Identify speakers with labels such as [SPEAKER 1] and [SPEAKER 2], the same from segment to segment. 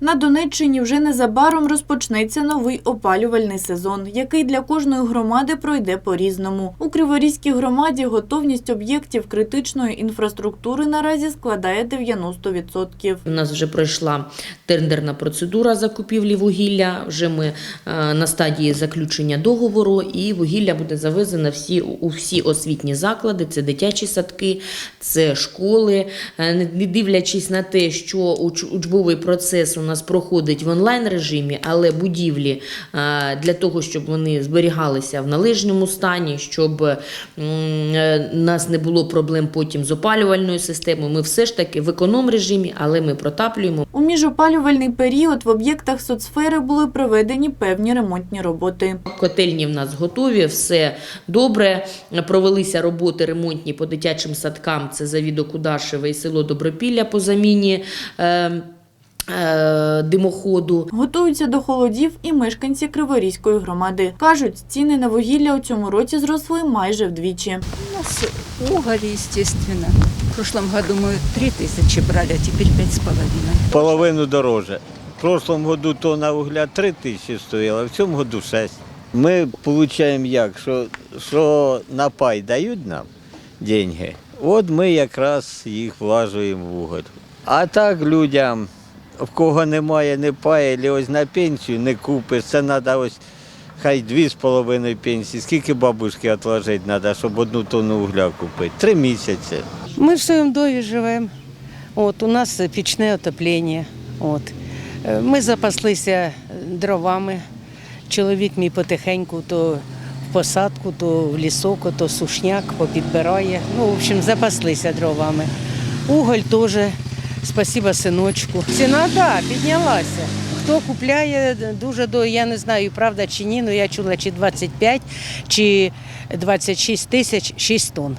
[SPEAKER 1] На Донеччині вже незабаром розпочнеться новий опалювальний сезон, який для кожної громади пройде по-різному. У Криворізькій громаді готовність об'єктів критичної інфраструктури наразі складає 90%.
[SPEAKER 2] У нас вже пройшла тендерна процедура закупівлі вугілля. Вже ми е, на стадії заключення договору, і вугілля буде завезено всі у всі освітні заклади. Це дитячі садки, це школи. Е, Не дивлячись на те, що учбовий процес у нас проходить в онлайн режимі, але будівлі е, для того, щоб вони зберігалися в належному стані, щоб е, нас не було проблем потім з опалювальною системою. Ми все ж таки в економ режимі, але ми протаплюємо.
[SPEAKER 1] У міжопалювальний період в об'єктах соцсфери були проведені певні ремонтні роботи.
[SPEAKER 2] Котельні в нас готові, все добре. Провелися роботи ремонтні по дитячим садкам. Це завідо Кудашеве і село Добропілля по заміні. Е, Димоходу
[SPEAKER 1] Готуються до холодів і мешканці Криворізької громади. Кажуть, ціни на вугілля у цьому році зросли майже вдвічі.
[SPEAKER 3] У нас уголь, естественно. В прошлом году мы 3 тысячи брали, а теперь пять с половиной.
[SPEAKER 4] половину дороже. В прошлом году тонна угля 3 тисячі стоїла, в цьому году 6. Ми отримуємо як, що, що на пай дають нам деньги, от ми якраз їх влажуємо в уголь. А так людям, в кого немає не або ось на пенсію не купиш, це треба ось хай дві з половиною пенсії. Скільки бабушки відложити треба, щоб одну тонну угля купити? Три місяці.
[SPEAKER 5] Ми в своєму домі живемо. От, у нас пічне отоплення. От. Е, Ми запаслися дровами. Чоловік мій потихеньку то в посадку, то в лісок, то сушняк попідбирає. Ну, в общем, запаслися дровами. Уголь теж, спасіба синочку. Ціна, так, піднялася. Хто купляє дуже до, я не знаю, правда чи ні, але я чула, чи 25, чи 26 тисяч 6 тонн.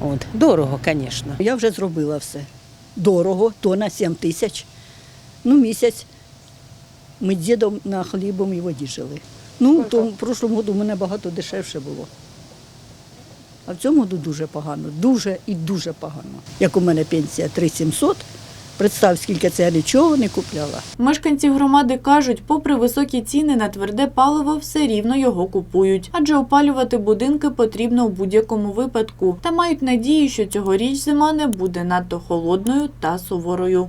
[SPEAKER 5] От. Дорого, звісно.
[SPEAKER 6] Я вже зробила все. Дорого, то на 7 тисяч. Ну, місяць. Ми з дідом на хлібом і воді жили. Ну, то в прошлому году в мене багато дешевше було. А в цьому году дуже погано. Дуже і дуже погано. Як у мене пенсія 3700, представ, скільки це я нічого не купляла.
[SPEAKER 1] Мешканці громади кажуть, попри високі ціни на тверде паливо, все рівно його купують, адже опалювати будинки потрібно у будь-якому випадку. Та мають надію, що цьогоріч зима не буде надто холодною та суворою.